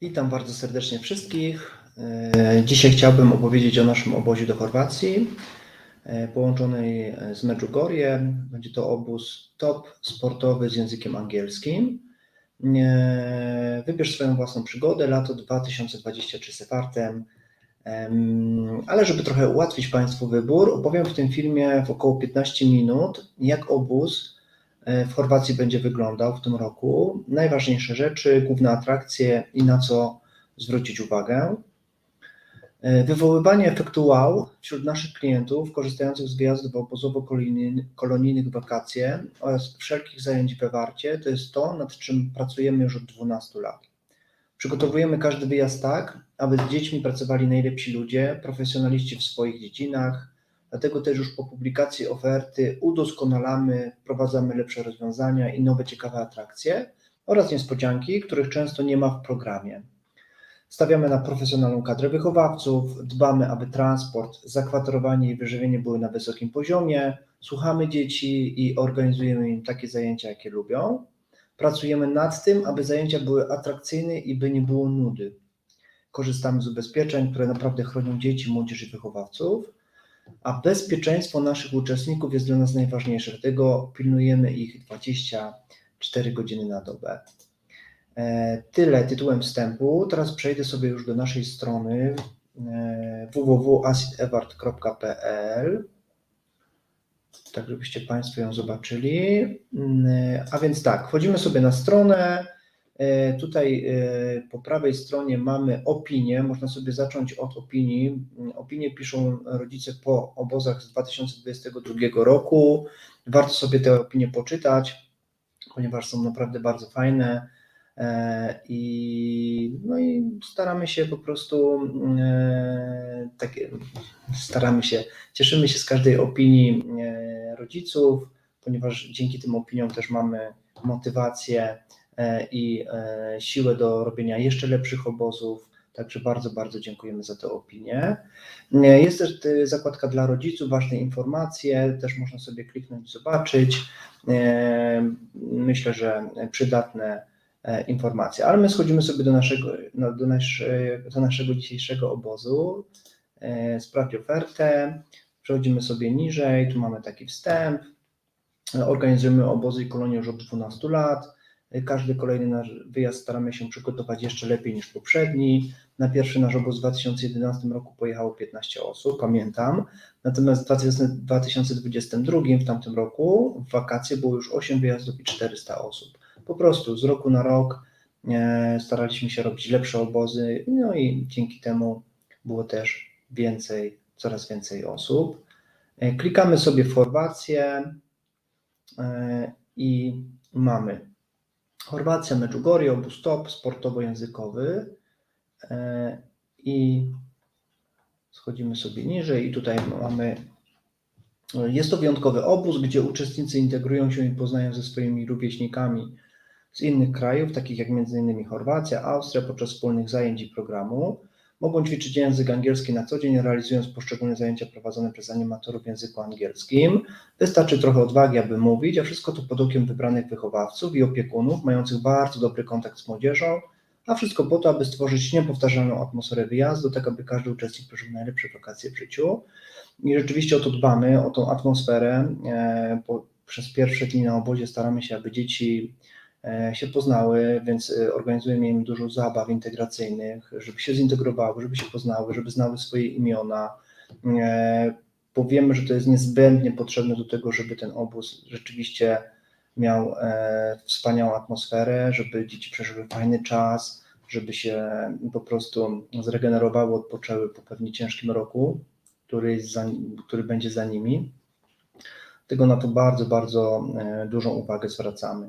Witam bardzo serdecznie wszystkich. E, Dzisiaj chciałbym opowiedzieć o naszym obozie do Chorwacji, e, połączonej e, z Medjugorje. Będzie to obóz top sportowy z językiem angielskim. Wybierz swoją własną przygodę, lato 2023 Sefartem. Em, Ale żeby trochę ułatwić Państwu wybór, opowiem w tym filmie w około 15 minut, jak obóz w Chorwacji będzie wyglądał w tym roku, najważniejsze rzeczy, główne atrakcje i na co zwrócić uwagę. E, Wywoływanie efektu wow wśród naszych klientów korzystających z wyjazdów obozowo-kolonijnych wakacje oraz wszelkich zajęć we Warcie to jest to, nad czym pracujemy już od 12 lat. Przygotowujemy każdy wyjazd tak, aby z dziećmi pracowali najlepsi ludzie, profesjonaliści w swoich dziedzinach, Dlatego też już po publikacji oferty udoskonalamy, wprowadzamy lepsze rozwiązania i nowe ciekawe atrakcje oraz niespodzianki, których często nie ma w programie. Stawiamy na profesjonalną kadrę wychowawców, dbamy, aby transport, zakwaterowanie i wyżywienie były na wysokim poziomie, słuchamy dzieci i organizujemy im takie zajęcia, jakie lubią. Pracujemy nad tym, aby zajęcia były atrakcyjne i by nie było nudy. Korzystamy z ubezpieczeń, które naprawdę chronią dzieci, młodzież i wychowawców a bezpieczeństwo naszych uczestników jest dla nas najważniejsze, dlatego pilnujemy ich 24 godziny na dobę. E, Tyle tytułem wstępu. Teraz przejdę sobie już do naszej strony e, www.acidewart.pl tak żebyście Państwo ją zobaczyli. Mm, A więc tak, wchodzimy sobie na stronę. E, Tutaj e, po prawej stronie mamy opinię. Można sobie zacząć od opinii. Mm, Opinie piszą rodzice po obozach z 2022 roku. Warto sobie te opinie poczytać, ponieważ są naprawdę bardzo fajne. E, I, no i staramy się po prostu e, takie, staramy się, cieszymy się z każdej opinii rodziców, ponieważ dzięki tym opiniom też mamy motywację i e, siłę do robienia jeszcze lepszych obozów. Także bardzo, bardzo dziękujemy za te opinie. E, Jest też e, zakładka dla rodziców, ważne informacje, też można sobie kliknąć zobaczyć. E, Myślę, że przydatne e, informacje. Ale my schodzimy sobie do naszego, no, do, nasze, do naszego dzisiejszego obozu. E, Sprawdź ofertę. Przechodzimy sobie niżej. Tu mamy taki wstęp. E, Organizujemy obozy i kolonie już od 12 lat. Każdy kolejny nasz wyjazd staramy się przygotować jeszcze lepiej niż poprzedni. Na pierwszy nasz obóz w 2011 roku pojechało 15 osób, pamiętam. Natomiast w 2000 2022, w tamtym roku, w wakacje było już 8 wyjazdów i 400 osób. Po prostu z roku na rok e, staraliśmy się robić lepsze obozy, no i dzięki temu było też więcej, coraz więcej osób. E, Klikamy sobie w Chorwację e, i mamy Chorwacja, Medjugorje, obóz top, sportowo-językowy e, i schodzimy sobie niżej i tutaj mamy jest to wyjątkowy obóz, gdzie uczestnicy integrują się i poznają ze swoimi rówieśnikami z innych krajów, takich jak m.in. Chorwacja, Austria, podczas wspólnych zajęć i programu. Mogą ćwiczyć język angielski na co dzień, realizując poszczególne zajęcia prowadzone przez animatorów w języku angielskim. Wystarczy trochę odwagi, aby mówić, a wszystko to pod okiem wybranych wychowawców i opiekunów, mających bardzo dobry kontakt z młodzieżą, a wszystko po to, aby stworzyć niepowtarzalną atmosferę wyjazdu, tak aby każdy uczestnik przeżył najlepsze wakacje w życiu. I rzeczywiście o to dbamy, o tą atmosferę. E, bo przez pierwsze dni na obozie staramy się, aby dzieci e, się poznały, więc e, organizujemy im dużo zabaw integracyjnych, żeby się zintegrowały, żeby się poznały, żeby znały swoje imiona. E, Bo wiemy, że to jest niezbędnie potrzebne do tego, żeby ten obóz rzeczywiście miał e, wspaniałą atmosferę, żeby dzieci przeżyły fajny czas, żeby się po prostu zregenerowały, odpoczęły po pewnie ciężkim roku, który, za, który będzie za nimi. Tego na to bardzo, bardzo e, dużą uwagę zwracamy.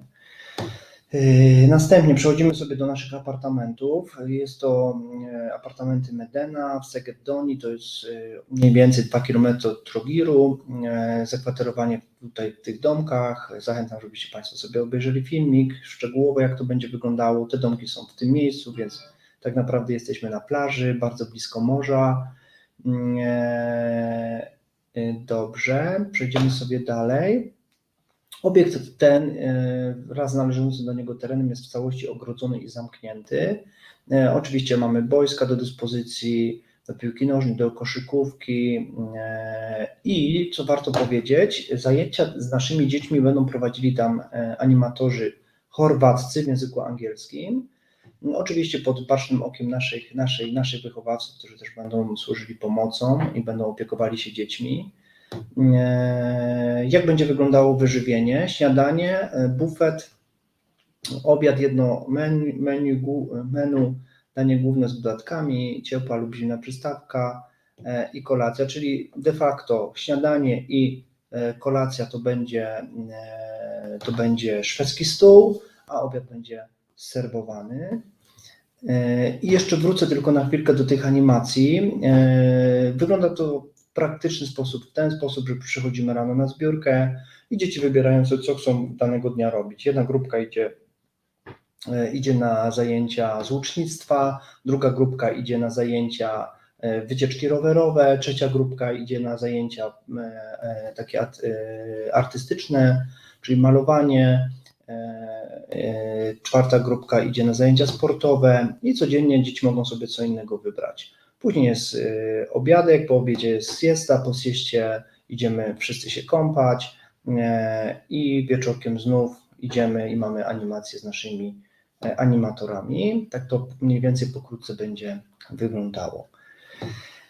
Yy, Następnie przechodzimy sobie do naszych apartamentów. Jest to e, apartamenty Medena w Segedoni, to jest e, mniej więcej 2 km od Trogiru. E, Zakwaterowanie tutaj w tych domkach. Zachęcam, żebyście Państwo sobie obejrzeli filmik szczegółowo, jak to będzie wyglądało. Te domki są w tym miejscu, więc tak naprawdę jesteśmy na plaży, bardzo blisko morza. Mm, e, e, Dobrze, przejdziemy sobie dalej. Obiekt ten e, wraz z należącym do niego terenem jest w całości ogrodzony i zamknięty. E, Oczywiście mamy boiska do dyspozycji, do piłki nożnej, do koszykówki e, i co warto powiedzieć, zajęcia z naszymi dziećmi będą prowadzili tam animatorzy chorwaccy w języku angielskim. No, Oczywiście pod bacznym okiem naszych, naszej, naszych wychowawców, którzy też będą służyli pomocą i będą opiekowali się dziećmi. E, Jak będzie wyglądało wyżywienie? Śniadanie, e, bufet, obiad, jedno menu, menu, menu danie główne z dodatkami, ciepła lub zimna przystawka e, i kolacja, czyli de facto śniadanie i kolacja to będzie, to będzie szwedzki stół, a obiad będzie serwowany. I jeszcze wrócę tylko na chwilkę do tych animacji. Wygląda to praktyczny sposób, w ten sposób, że przychodzimy rano na zbiórkę i dzieci wybierają sobie, co chcą danego dnia robić. Jedna grupka idzie, e, idzie na zajęcia z łucznictwa, druga grupka idzie na zajęcia e, wycieczki rowerowe, trzecia grupka idzie na zajęcia e, takie art- artystyczne, czyli malowanie, czwarta grupka idzie na zajęcia sportowe i codziennie dzieci mogą sobie co innego wybrać. Później jest e, obiadek, po obiedzie jest siesta, po sieście idziemy wszyscy się kąpać e, i wieczorkiem znów idziemy i mamy animację z naszymi e, animatorami. Tak to mniej więcej pokrótce będzie wyglądało.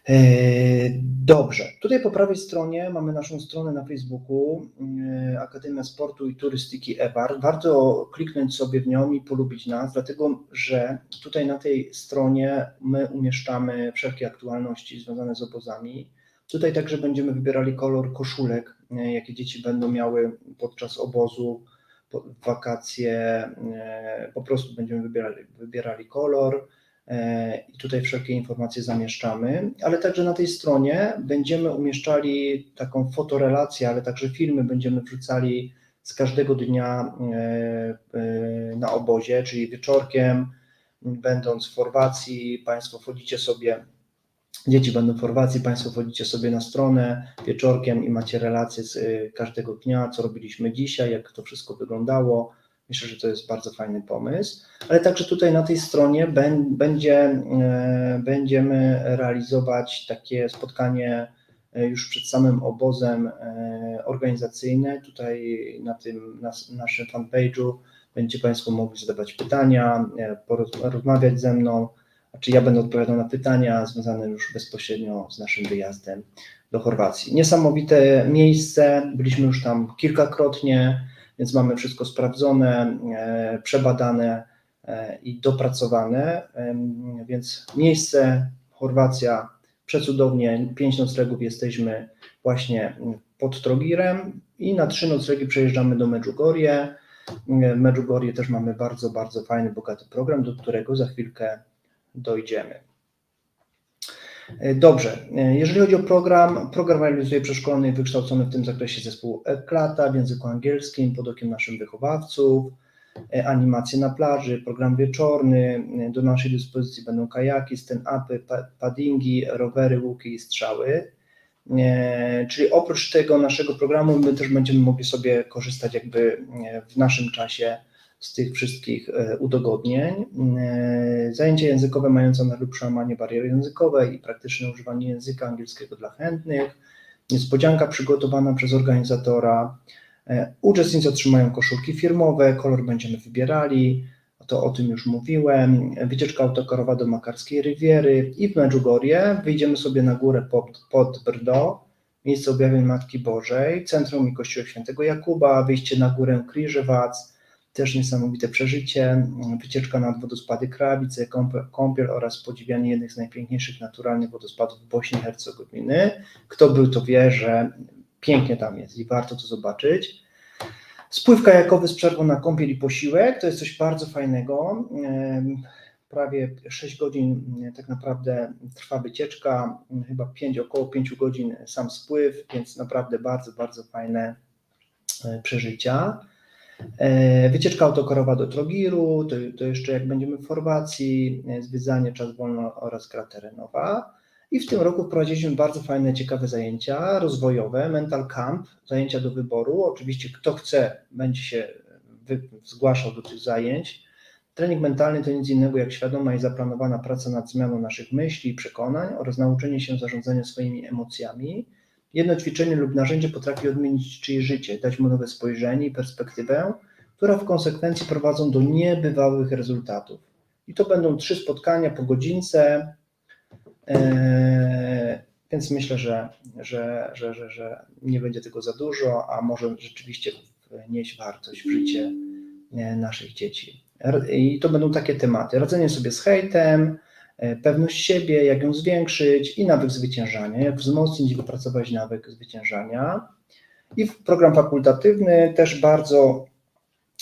E, Dobrze, tutaj po prawej stronie mamy naszą stronę na Facebooku e, Akademia Sportu i Turystyki EBAR. Warto kliknąć sobie w nią i polubić nas, dlatego że tutaj na tej stronie my umieszczamy wszelkie aktualności związane z obozami. Tutaj także będziemy wybierali kolor koszulek, e, jakie dzieci będą miały podczas obozu, wakacje. Po prostu będziemy wybierali, wybierali kolor. E, i tutaj wszelkie informacje zamieszczamy, ale także na tej stronie będziemy umieszczali taką fotorelację, ale także filmy będziemy wrzucali z każdego dnia e, e, na obozie, czyli wieczorkiem, będąc w Chorwacji, Państwo wchodzicie sobie, dzieci będą w Chorwacji, Państwo wchodzicie sobie na stronę wieczorkiem i macie relacje z każdego dnia, co robiliśmy dzisiaj, jak to wszystko wyglądało. Myślę, że to jest bardzo fajny pomysł ale także tutaj na tej stronie bę- będzie, e, będziemy realizować takie spotkanie e, już przed samym obozem e, organizacyjne. Tutaj na tym nas, naszym fanpage'u będziecie Państwo mogli zadawać pytania, e, poroz- rozmawiać ze mną, czy ja będę odpowiadał na pytania związane już bezpośrednio z naszym wyjazdem do Chorwacji. Niesamowite miejsce, byliśmy już tam kilkakrotnie, więc mamy wszystko sprawdzone, e, przebadane e, i dopracowane, więc miejsce Chorwacja przecudownie, pięć noclegów jesteśmy właśnie pod Trogirem i na trzy noclegi przejeżdżamy do Medjugorje. Medjugorje też mamy bardzo, bardzo fajny, bogaty program, do którego za chwilkę dojdziemy. E, Dobrze, e, jeżeli chodzi o program, program realizuje przeszkolony i wykształcony w tym zakresie zespół Eklata w języku angielskim pod okiem naszych wychowawców, e, animacje na plaży, program wieczorny, do naszej dyspozycji będą kajaki, stand-upy, pa- paddingi, rowery, łuki i strzały. Czyli oprócz tego naszego programu my też będziemy mogli sobie korzystać jakby w naszym czasie z tych wszystkich e, udogodnień. E, Zajęcia językowe mające na celu przełamanie barier językowej i praktyczne używanie języka angielskiego dla chętnych. Niespodzianka przygotowana przez organizatora. E, Uczestnicy otrzymają koszulki firmowe, kolor będziemy wybierali, to o tym już mówiłem. Wycieczka autokarowa do Makarskiej Rywiery i w Medjugorje. Wyjdziemy sobie na górę pod, pod Brdo, miejsce objawień Matki Bożej, centrum i kościół świętego Jakuba, wyjście na górę Kriżewac, też niesamowite przeżycie, wycieczka nad wodospady Krawice, kąpiel, oraz podziwianie jednych z najpiękniejszych naturalnych wodospadów Bośni i Hercegowiny. Kto był, to wie, że pięknie tam jest i warto to zobaczyć. Spływ kajakowy z przerwą na kąpiel i posiłek to jest coś bardzo fajnego. Prawie 6 godzin mm, tak naprawdę trwa wycieczka, mm, chyba 5, około 5 godzin sam spływ, więc naprawdę bardzo, bardzo fajne e, przeżycia. E, Wycieczka autokarowa do Trogiru, to, to jeszcze jak będziemy w Chorwacji, e, zwiedzanie, czas wolno oraz gra terenowa. I w tym roku wprowadziliśmy bardzo fajne, ciekawe zajęcia rozwojowe, Mental Camp, zajęcia do wyboru. Oczywiście kto chce, będzie się zgłaszał do tych zajęć. Trening mentalny to nic innego jak świadoma i zaplanowana praca nad zmianą naszych myśli i przekonań oraz nauczenie się zarządzania swoimi emocjami. Jedno ćwiczenie lub narzędzie potrafi odmienić czyjeś życie, dać mu nowe spojrzenie i perspektywę, która w konsekwencji prowadzą do niebywałych rezultatów. I to będą trzy spotkania po godzince, Eee, Więc myślę, że, że, że, że, że nie będzie tego za dużo, a może rzeczywiście wnieść wartość w życie e, naszych dzieci. I to będą takie tematy: radzenie sobie z hejtem, e, pewność siebie, jak ją zwiększyć i nawyk zwyciężania, jak wzmocnić i wypracować nawyk zwyciężania. I program fakultatywny też bardzo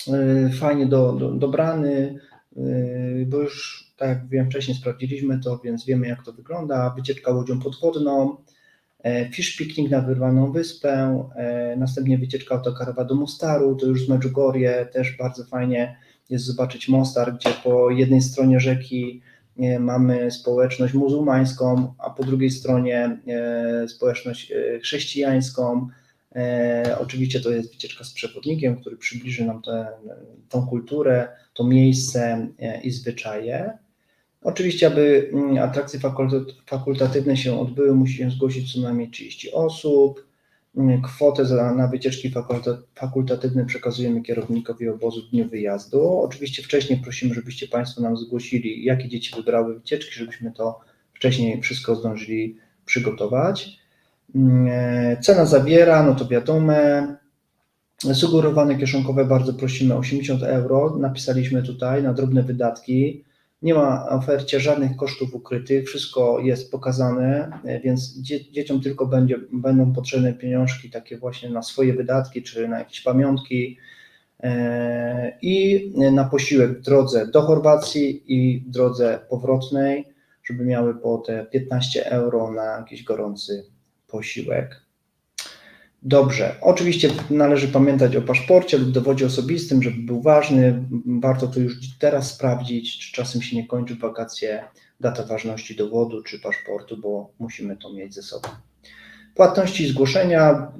e, fajnie do, do, dobrany, e, bo już tak jak wiem wcześniej sprawdziliśmy to, więc wiemy jak to wygląda. Wycieczka łodzią podwodną, e, fish picnic na wyrwaną wyspę, e, następnie wycieczka autokarowa do Mostaru, to już z Medjugorje, też bardzo fajnie jest zobaczyć Mostar, gdzie po jednej stronie rzeki e, mamy społeczność muzułmańską, a po drugiej stronie e, społeczność e, chrześcijańską. E, Oczywiście to jest wycieczka z przewodnikiem, który przybliży nam tę tą kulturę, to miejsce e, i zwyczaje. Oczywiście, aby mm, atrakcje fakultat- fakultatywne się odbyły, musi się zgłosić co najmniej 30 osób. Mm, Kwotę na wycieczki fakulta- fakultatywne przekazujemy kierownikowi obozu w dniu wyjazdu. Oczywiście wcześniej prosimy, żebyście Państwo nam zgłosili, jakie dzieci wybrały wycieczki, żebyśmy to wcześniej wszystko zdążyli przygotować. Mm, e, Cena zawiera, no to wiadome, Sugerowane kieszonkowe bardzo prosimy 80 euro. Napisaliśmy tutaj na drobne wydatki. Nie ma ofercie żadnych kosztów ukrytych, wszystko jest pokazane, e, więc dzie- dzieciom tylko będzie, będą potrzebne pieniążki takie właśnie na swoje wydatki czy na jakieś pamiątki e, i na posiłek w drodze do Chorwacji i w drodze powrotnej, żeby miały po te 15 euro na jakiś gorący posiłek. Dobrze. Oczywiście należy pamiętać o paszporcie lub dowodzie osobistym, żeby był ważny. Warto to już teraz sprawdzić, czy czasem się nie kończy wakacje, data ważności dowodu czy paszportu, bo musimy to mieć ze sobą. Płatności zgłoszenia.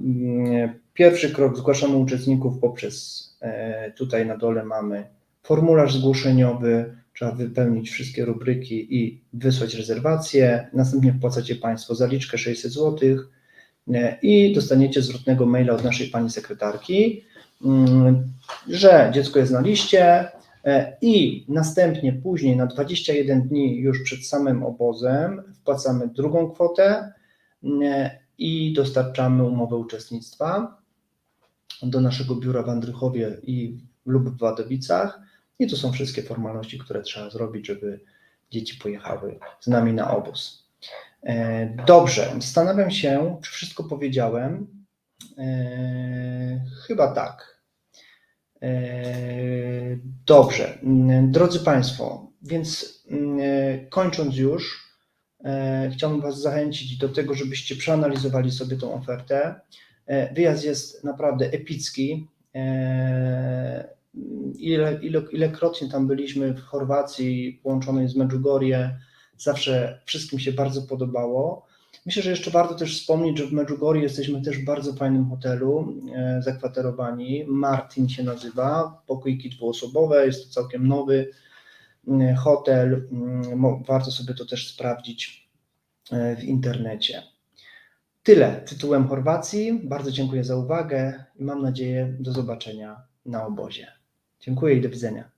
Pierwszy krok zgłaszamy uczestników poprzez e, tutaj na dole mamy formularz zgłoszeniowy. Trzeba wypełnić wszystkie rubryki i wysłać rezerwację. Następnie wpłacacie Państwo zaliczkę 600 złotych i dostaniecie zwrotnego maila od naszej pani sekretarki, mm, że dziecko jest na liście e, i następnie później na 21 dni już przed samym obozem wpłacamy drugą kwotę mm, i dostarczamy umowę uczestnictwa do naszego biura w Andrychowie i lub w Wadowicach i to są wszystkie formalności, które trzeba zrobić, żeby dzieci pojechały z nami na obóz. E, Dobrze, zastanawiam się, czy wszystko powiedziałem. E, Chyba tak. E, Dobrze, Mm, drodzy Państwo, więc mm, kończąc już, chciałbym Was zachęcić do tego, żebyście przeanalizowali sobie tą ofertę. Wyjazd jest naprawdę epicki. Ile, ile, ilekrotnie tam byliśmy w Chorwacji, połączonej z Medjugorje, zawsze wszystkim się bardzo podobało. Myślę, że jeszcze warto też wspomnieć, że w Medjugorje jesteśmy też w bardzo fajnym hotelu e, zakwaterowani. Martin się nazywa, pokoiki dwuosobowe, jest to całkiem nowy mm, hotel. Mm, Warto sobie to też sprawdzić e, w internecie. Tyle tytułem Chorwacji. Bardzo dziękuję za uwagę i mam nadzieję do zobaczenia na obozie. Dziękuję i do widzenia.